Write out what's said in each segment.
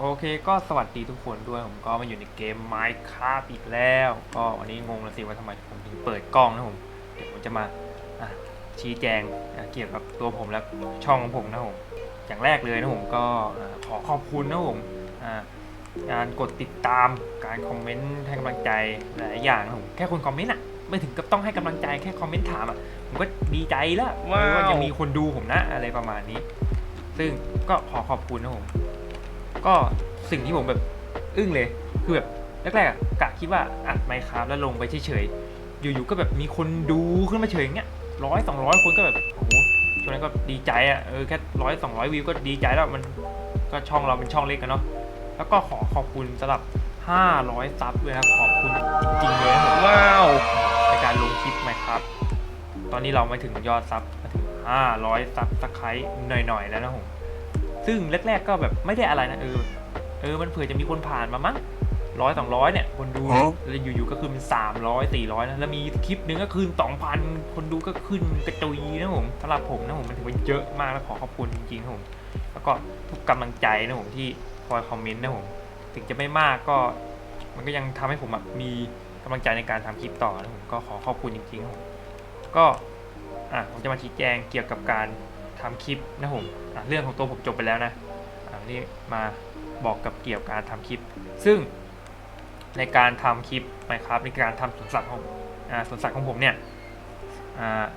โอเคก็สวัสดีทุกคนด้วยผมก็มาอยู่ในเกม Minecraft อีกแล้ว ก็วันนี้งงแล้วสิว่าทำไมผมถึงเปิดกล้องนะผม เดี๋ยวผมจะมาะชี้แจงเกี่ยวกับตัวผมและช่องของผมนะผมอย่างแรกเลยนะผมก็ขอขอบคุณนะผมการกดติดตามการคอมเมนต์ให้กำลังใจหลายอย่างนะผมแค่คนคอมเมนต์อะไม่ถึงกับต้องให้กำลังใจแค่คอมเมนต์ถามอะผมก็ดีใจแล้วว้าวเออว่ายังมีคนดูผมนะอะไรประมาณนี้ ซึ่งก็ขอขอบคุณนะผม ก็สิ่งที่ผมแบบอึ้งเลย คือแบบแรกๆอะกะคิดว่าอัดไมค์ครับแล้วลงไปเฉยๆ อยู่ๆ ก็แบบมีคนดูขึ้นมาเฉยอย่างเงี้ยร้อยสองร้อยคนก็แบบโอ้โหช่วงนั้นก็ดีใจอะเออแค่ร้อยสองร้อยวิวก็ดีใจแล้วมันก็ช่องเราเป็นช่องเล็กกันเนาะแล้วก็ขอขอบคุณสำหรับ 500 ซับด้วยนะครับขอบคุณจริงๆเลยนะผมว้าวในการลงคลิปไหมครับ ตอนนี้เราไม่ถึงยอดซับมาถึง 500 ซับสไครต์หน่อยๆ แล้วนะผม ซึ่งแรกๆก็แบบไม่ได้อะไรนะเออ เออมันเผื่อจะมีคนผ่านมามั้งร้อยสองร้อยเนี่ย คนดูฮะแล้วอยู่ๆก็ขึ้นเป็นสามร้อยสี่ร้อยนะแล้วมีคลิปหนึงก็ขึ้นสองพันคนดูก็ขึ้นกระจุยนะผมสำหรับผมนะผมมันถือว่าเยอะมากแล้วขอขอบคุณจริงๆนะผมแล้วก็ทุกกำลังใจนะผมที่คอยคอมเมนต์นะผมถึงจะไม่มากก็ มันก็ยังทำให้ผมแบบมีกำลังใจในการทำคลิปต่อนะผมก็ขอขอบคุณจริงๆครับผมก็อะผมจะมาชี้แจงเกี่ยวกับการ ทำคลิปนะผมะเรื่องของตัวผมจบไปแล้วนะนนี่มาบอกกับเกี่ยวกับการทำคลิป ซึ่งในการทำคลิปนะครับในการทำสวนสัตว์ของอ่าสวนสัตว์ของผมเนี่ย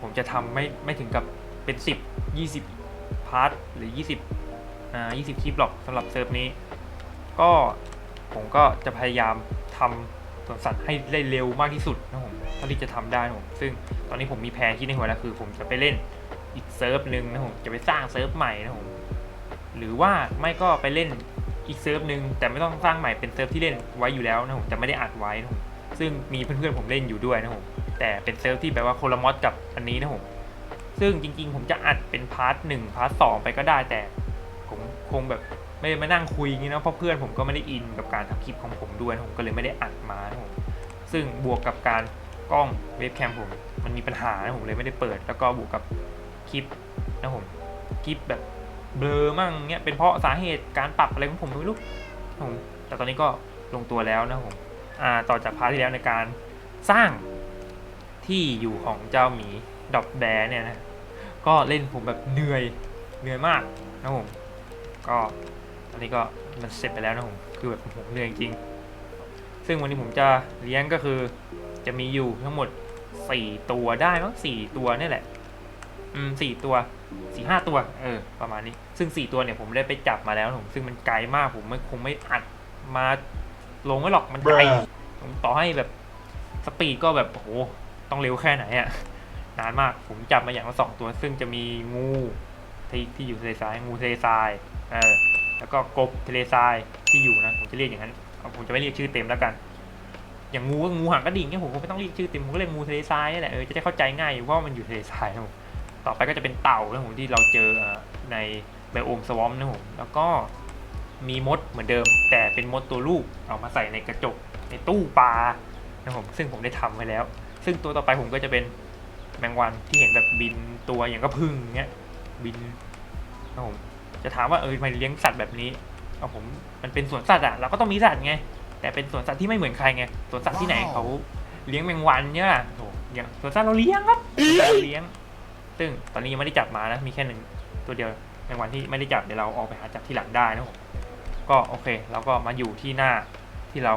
ผมจะทำไม่ไม่ถึงกับเป็น 10 20 พาร์ทหรือ 20อ่า20 คลิปหรอกสำหรับเซิร์ฟนี้ ก็ผมก็จะพยายามทำสวนสัตว์ให้ได้เร็วมากที่สุดนะผมเท่าที่จะทำได้นะผมซึ่งตอนนี้ผมมีแผนคิดในหัวแล้วคือ ผมจะไปเล่น อีกเซิร์ฟหนึ่งนะผมจะไปสร้างเซิร์ฟใหม่นะผมหรือว่าไม่ก็ไปเล่นอีกเซิร์ฟหนึ่งแต่ไม่ต้องสร้างใหม่เป็นเซิร์ฟที่เล่นไว้อยู่แล้วนะผมจะไม่ได้อัดไว้นะผมซึ่งมีเพื่อนๆผมเล่นอยู่ด้วยนะผมแต่เป็นเซิร์ฟที่แบบว่าโคลมอสกับอันนี้นะผมซึ่งจริงๆ ผมจะอัดเป็นพาร์ทหนึ่งพาร์ทสองไปก็ได้แต่ ผมคงแบบไม่ได้มานั่งคุยอย่างนี้นะเพราะเพื่อนผมก็ไม่ได้อินกับการทำคลิปของผมด้วยนะผมก็เลยไม่ได้อัดมานะผมซึ่งบวกกับการกล้องเว็บแคมผมมันมีปัญหานะผมเลยไม่ได้เปิด แล้วก็บวกกับ ลิปนะผมคลิปแบบเบลอมั่งเนี้ยเป็นเพราะสาเหตุการปรับอะไรของผมไม่รู้นะผมแต่ตอนนี้ก็ลงตัวแล้วนะผมอ่าต่อจากพาร์ทที่แล้วในการสร้างที่อยู่ของเจ้าหมีดอบแดเนี่ยนะก็เล่นผมแบบเหนื่อยเหนื่อยมากนะผมก็ตอนนี้ก็มันเสร็จไปแล้วนะผมคือแบบผมเหนื่อยจริง ซึ่งวันนี้ผมจะเลี้ยงก็คือจะมีอยู่ทั้งหมด 4 ตัวได้มั้งสี่ตัวนี่แหละ อืมสี่ตัวสี่ห้าตัว เออ ประมาณนี้ ซึ่ง4ตัวเนี่ยผมได้ไปจับมาแล้วนะผมซึ่งมันไกลมากผมไม่คงไม่อัดมาลงไว้หรอกมันไกล Bruh ผมต่อให้แบบสปีดก็แบบโอ้โหต้องเร็วแค่ไหนอะนานมากผมจับมาอย่างละสองตัว ซึ่งจะมีงูที่ที่อยู่ทะเลทรายงูทะเลทรายเออแล้วก็กบทะเลทรายที่อยู่นะผมจะเรียกอย่างนั้นเอาผมจะไม่เรียกชื่อเต็มแล้วกัน อย่างงูก็งูหางกระดิ่งเนี่ยผมคงไม่ต้องเรียกชื่อเต็มผมก็เรียกงูทะเลทรายนี่แหละเออจะได้เข้าใจง่ายเพราะว่ามันอยู่ทะเลทรายนะผม ต่อไปก็จะเป็นเต่านะผมที่เราเจอในไบโอมสวอมนะผมแล้วก็มีมดเหมือนเดิม แต่เป็นมดตัวลูกเอามาใส่ในกระจกในตู้ปลานะผมซึ่งผมได้ทำไว้แล้ว ซึ่งตัวต่อไปผมก็จะเป็นแมงวันที่เห็นแบบบินตัวอย่างกระพึ่งเงี้ยบินนะผมจะถามว่าเออทำไมเลี้ยงสัตว์แบบนี้เอาผมมันเป็นสวนสัตว์อะเราก็ต้องมีสัตว์ไงแต่เป็นสวนสัตว์ที่ไม่เหมือนใครไงสวนสัตว์ที่ไหนเขาเลี้ยงแมงวันเนี่ยโอ้ยสวนสัตว์เราเลี้ยงครับสวนสัตว์เราเลี้ยง ซึ่งตอนนี้ยังไม่ได้จับมานะ มีแค่หนึ่งตัวเดียวแมงวันที่ไม่ได้จับเดี๋ยวเราออกไปหาจับที่หลังได้นะผมก็โอเคเราก็มาอยู่ที่หน้าที่เรา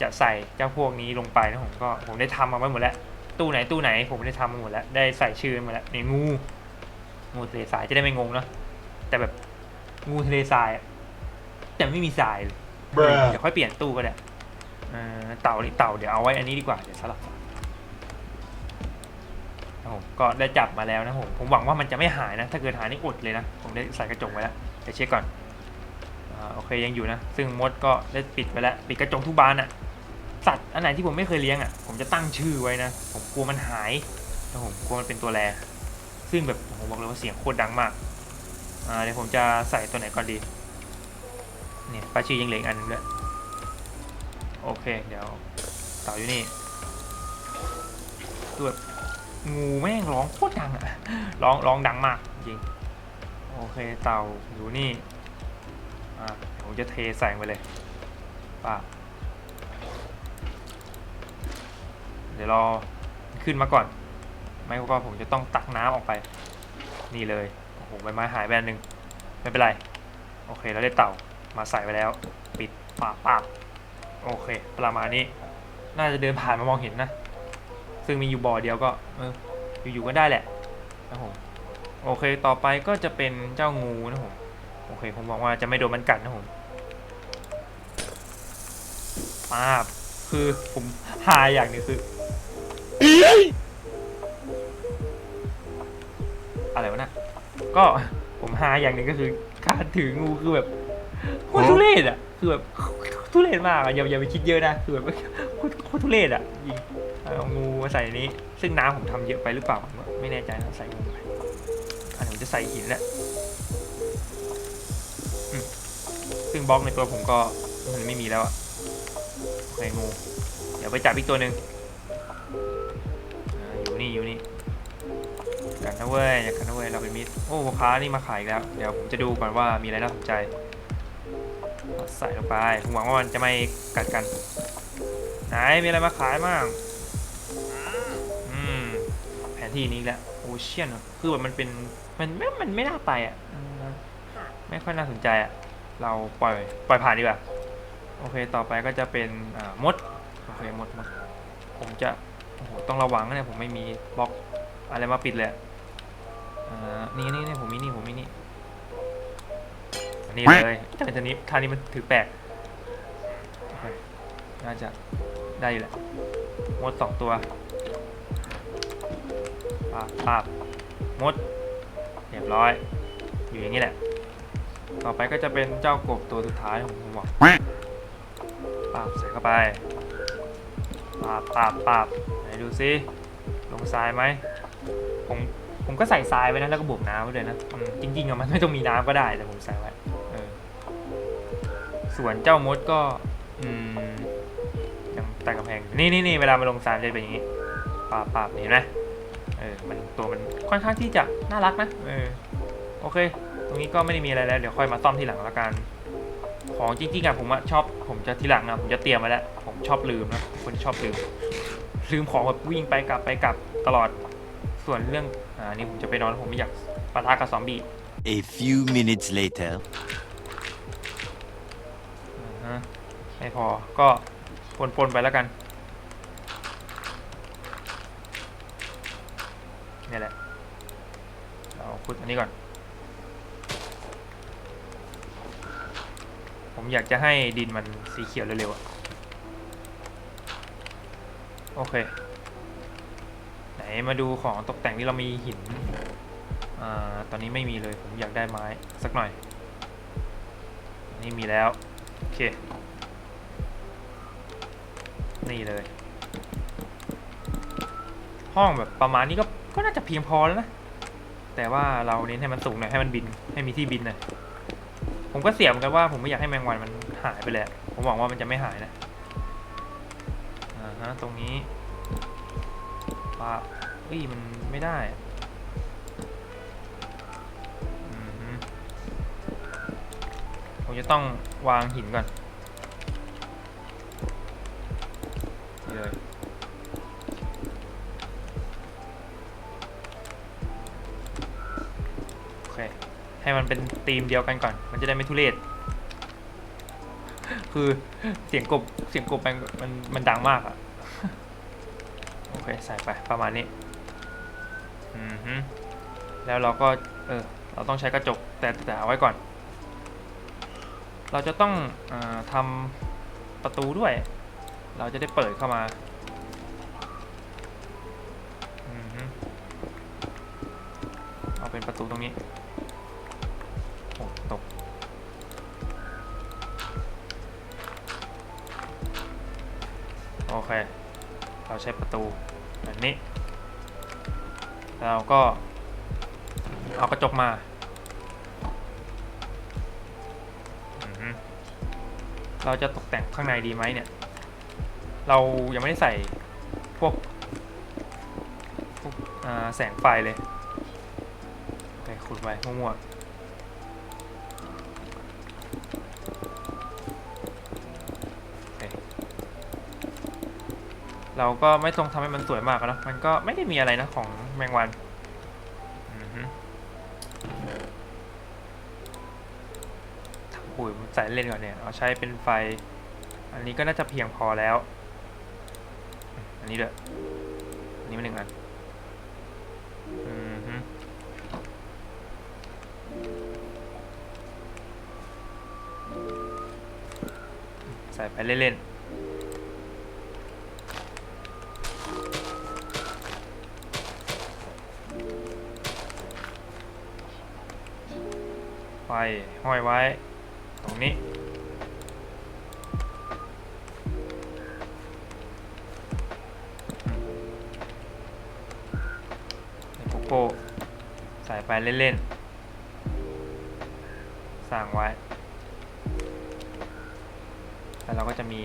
จะใส่เจ้าพวกนี้ลงไปนะผมก็ผมได้ทำมาไว้หมดแล้ว ตู้ไหนตู้ไหนผมได้ทำมาหมดแล้วได้ใส่ชื่อมาแล้วนี่งูงูทะเลทรายจะได้ไม่งงเนาะแต่แบบงูทะเลทรายอะแต่ไม่มีทรายเลย Bruh เดี๋ยวค่อยเปลี่ยนตู้ก็ได้เอ่อเต่านี่เต่าเดี๋ยวเอาไว้อันนี้ดีกว่าเดี๋ยวสลับครับ ผมก็ได้จับมาแล้วนะผมผมหวังว่ามันจะไม่หายนะ ถ้าเกิดหายนี่อดเลยนะ ผมได้ใส่กระจกไว้แล้วเดี๋ยวเช็คก่อนอาโอเคยังอยู่นะ ซึ่งมดก็ได้ปิดไว้แล้วปิดกระจกทุกบานอะสัตว์อันไหนที่ผมไม่เคยเลี้ยงอะผมจะตั้งชื่อไว้นะ ผมกลัวมันหายนะผมกลัวมันเป็นตัวแรซึ่งแบบผมบอกเลยว่าเสียงโคตรดังมากอ่าเดี๋ยวผมจะใส่ตัวไหนก่อนดีเนี่ยปลาชียังเหลืออีกอันนึงด้วยโอเค เดี๋ยวเต่าอยู่นี่คือแบบ งูแม่งร้องโคตรดังอะร้องร้องดังมากจริง โอเคเต่าอยู่นี่ อ่าผมจะเทแสงไปเลยป้าเดี๋ยวรอขึ้นมาก่อน ไม่ก็ผมจะต้องตักน้ำออกไป นี่เลย โอ้โหใบไม้หายไปอันหนึ่งไม่เป็นไร โอเคเราได้เต่ามาใส่ไปแล้ว ปิดปากปากโอเค ประมาณนี้ น่าจะเดินผ่านมามองเห็นนะ ซึ่งมีอยู่บ่อเดียวก็เอออยู่ๆก็ได้แหละนะผมโอเคต่อไปก็จะเป็นเจ้างูนะผมโอเคผมหวังว่าจะไม่โดนมันกัดนะผมป้าบคือผมหายอย่างนึงคืออะไรวะนะก็ผมหาอย่างหนึ่งก็คือการถืองูคือแบบโคตรทุเรศอะ คือแบบทุเรศมากอะอย่าอย่าไปคิดเยอะนะคือแบบโคตรโคตรทุเรศอะยิง เอางูมาใส่นี้ ซึ่งน้ำผมทำเยอะไปหรือเปล่า ไม่แน่ใจนะใส่งูไปอันนี้ผมจะใส่หินและอืมซึ่งบล็อกในตัวผมก็มันไม่มีแล้วอะโอเคงู เดี๋ยวไปจับอีกตัวหนึ่งอยู่นี่อยู่นี่กันนะเว้ยอย่ากันนะเว้ยเราเป็นมิตรโอ้พ่อค้านี่มาขายอีกแล้ว เดี๋ยวผมจะดูก่อนว่ามีอะไรน่าสนใจ ใส่ลงไปผมหวังว่ามันจะไม่กัดกัน ไหนมีอะไรมาขายบ้าง ที่นี้แหละโอเชียนคือแบบมันเป็นมันไม่มันไม่น่าไปอะอืมไม่ค่อยน่าสนใจอะเราปล่อยปล่อยผ่านดีกว่าโอเคต่อไปก็จะเป็นอ่ามดโอเคมดมดผมจะโอ้โหต้องระวังนะเนี่ยผมไม่มีบล็อกอะไรมาปิดเลยอะอ่านี่นี่นี่ผมมีนี่ผมมีนี่อันนี้เลยแต่ทีนี้ท่านี้มันถือแปลกโอเคน่าจะได้อยู่แหละมดสองตัว ปาบปาบมด เรียบร้อย อยู่อย่างนี้แหละ ต่อไปก็จะเป็นเจ้ากบตัวสุดท้ายของผมบอกปาบใส่เข้าไปปาบปาบปาบไหนดูซิลงทรายไหมผมผมก็ใส่ทรายไว้นะแล้วก็บวกน้ำไว้เลยนะจริงๆอะมันไม่ต้องมีน้ำก็ได้แต่ผมใส่ไว้ส่วนเจ้ามดก็ อืมยังใต้กำแพงนี่นี่นี่เวลามาลงทรายจะเป็นอย่างนี้ปาบปาบเห็นไหม เออมันตัวมันค่อนข้างที่จะน่ารักนะเออโอเค ตรงนี้ก็ไม่ได้มีอะไรแล้ว เดี๋ยวค่อยมาซ่อมทีหลังละกัน ของจริงๆอะผมอะชอบ ผมจะทีหลังอะผมจะเตรียมไว้แล้วผมชอบลืมนะคนชอบลืม ลืมของแบบวิ่งไปกลับไปกลับตลอด ส่วนเรื่องอ่านี่ผมจะไปนอนผมไม่อยากปะทะกับซอมบี้ A few minutes later. อ่าฮะไม่พอก็ปนๆไปแล้วกัน นี่แหละเราขุดอันนี้ก่อน ผมอยากจะให้ดินมันสีเขียวเร็วๆอะโอเค ไหนมาดูของตกแต่งที่เรามีหินอ่าตอนนี้ไม่มีเลย ผมอยากได้ไม้สักหน่อยอนนี่มีแล้ว โอเค นี่เลย ห้องแบบประมาณนี้ก็ ก็น่าจะเพียงพอแล้วนะ แต่ว่าเราเน้นให้มันสูงหน่อยให้มันบิน ให้มีที่บินหน่อยผมก็เสียมกันว่าผมไม่อยากให้แมงวันมันหายไปเลยอะผมหวังว่ามันจะไม่หายนะอ่าฮะตรงนี้ปาเฮ้ยมันไม่ได้ผมจะต้องวางหินก่อน ให้มันเป็นธีมเดียวกันก่อน มันจะได้ไม่ทุเรศ คือเสียงกบเสียงกบมันมันมันดังมากอะโอเคใส่ไปประมาณนี้ อือฮึแล้วเราก็ เออ เราต้องใช้กระจกแต่แต่เอาไว้ก่อน เราจะต้องอทำประตูด้วย เราจะได้เปิดเข้ามาอือฮึเอาเป็นประตูตรงนี้ โอเค เราใช้ประตูแบบนี้ เราก็เอากระจกมาเราจะตกแต่งข้างในดีไหมเนี่ย เรายังไม่ได้ใส่พวกพวกแสงไฟเลยโอเคขุดไปมั่วๆ เราก็ไม่ต้องทำให้มันสวยมากนะมันก็ไม่ได้มีอะไรนะของแมงวันอือฮึถังปุ๋ยใส่เล่นก่อนเนี่ย เอาใช้เป็นไฟ อันนี้ก็น่าจะเพียงพอแล้ว อันนี้ด้วยอันนี้มาหนึ่งอันอือฮึใส่ไปเล่นๆ ห้อยไว้ ตรงนี้ใส่โกโก้ใส่ไปเล่นๆสั่งไว้ แล้วเราก็จะมี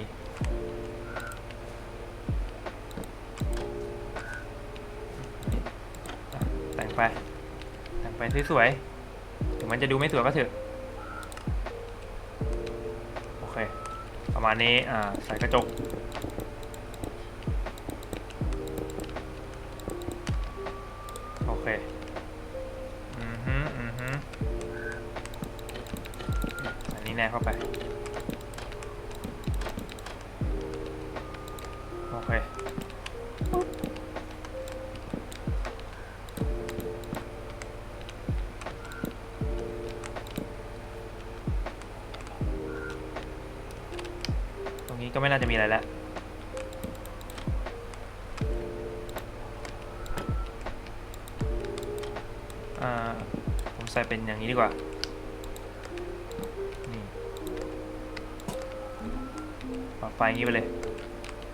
แต่งไปแต่งไปสวยๆถึงมันจะดูไม่สวยก็เถอะ เคประมาณนี้อ่าใส่กระจกโอเคอือฮึอือฮึอันนี้แน่เข้าไป ก็ไม่น่าจะมีอะไรแล้วอ่าผมใส่เป็นอย่างนี้ดีกว่า นี่ปรับไฟอย่างนี้ไปเลย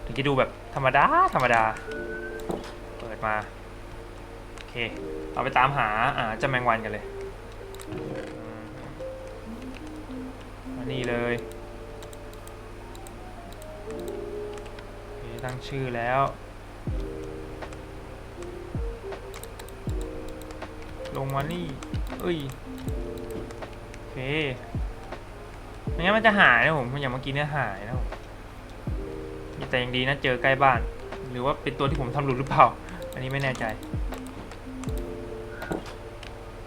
ถึงจะดูแบบธรรมดา ธรรมดา เปิดมา โอเค เราไปตามหาอ่าจ้าแมงวันกันเลยอืมมานี่เลย ตั้งชื่อแล้ว ลงมานี่เอ้ยโอเคไม่งั้นมันจะหายนะผมอย่างเมื่อกี้เนี่ยหายนะผมแต่ยังดีนะเจอใกล้บ้าน หรือว่าเป็นตัวที่ผมทำหลุดหรือเปล่า อันนี้ไม่แน่ใจ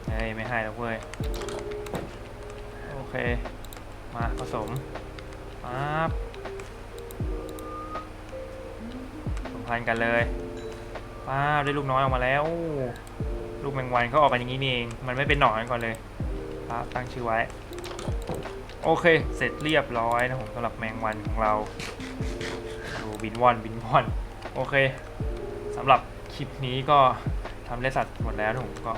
เฮ้ยไม่ให้แล้วเว้ยโอเค มาผสมปั๊บ พันกันเลยป้าได้ลูกน้อยออกมาแล้ว ลูกแมงวันเขาออกกันอย่างนี้นี่เอง มันไม่เป็นหนอนก่อนเลยปั๊บตั้งชื่อไว้ โอเค เสร็จเรียบร้อยนะผมสำหรับแมงวันของเราดูบินวอนบินวอน โอเคสำหรับคลิปนี้ก็ทำเลสัตว์หมดแล้วนะผมก็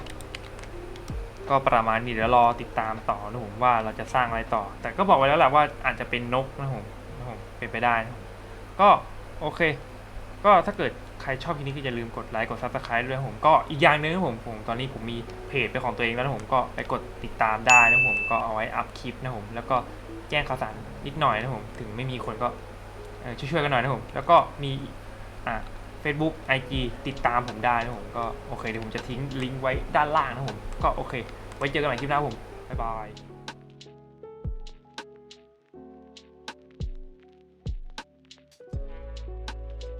ก็ประมาณนี้เดี๋ยวรอติดตามต่อนะผมว่าเราจะสร้างอะไรต่อ แต่ก็บอกไว้แล้วแหละว่าอาจจะเป็นนกนะผมนะผมเป็นไปได้นะก็โอเค ก็ถ้าเกิดใครชอบคลิปนี้ก็อย่าลืมกดไลค์กดซับสไครต์ด้วยผมก็อีกอย่างหนึ่งนะผมผมตอนนี้ผมมีเพจเป็นของตัวเองแล้วนะผมก็ไปกดติดตามได้นะผมก็เอาไว้อัพคลิปนะผมแล้วก็แจ้งข่าวสารนิดหน่อยนะผมถึงไม่มีคนก็ช่วยๆกันหน่อยนะผมแล้วก็มีอ่า Facebook IG ติดตามผมได้นะผมก็โอเคเดี๋ยวผมจะทิ้งลิงก์ไว้ด้านล่างนะผมก็โอเค ไว้เจอกันใหม่คลิปหน้าผมบ๊ายบาย